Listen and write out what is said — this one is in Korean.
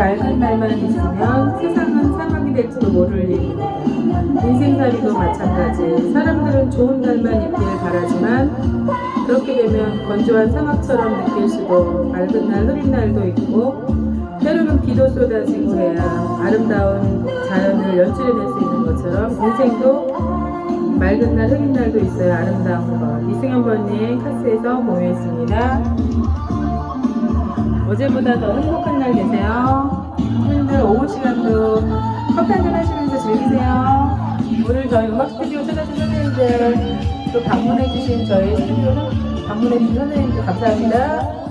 않으면 세상은 사막이 될지도 모를 일입니다. 인생살이도 마찬가지. 사람들은 좋은 날만 있길 바라지만 그렇게 되면 건조한 사막처럼 느낄 수도 맑은 날 흐린 날도 있고 때로는 비도 쏟아지고 해야 아름다운 자연을 연출해낼 수 있는 것처럼 인생도 맑은 날 흐린 날도 있어야 아름다운 것. 이승현 번님 카스에서 공유했습니다. 어제보다 더 행복한 날 되세요. 선생님들 오후 시간도 커피 한잔 하시면서 즐기세요. 오늘 저희 음악 스튜디오 찾아주신 선생님들 또 방문해주신 저희 스튜디오 방문해주신 선생님들 감사합니다.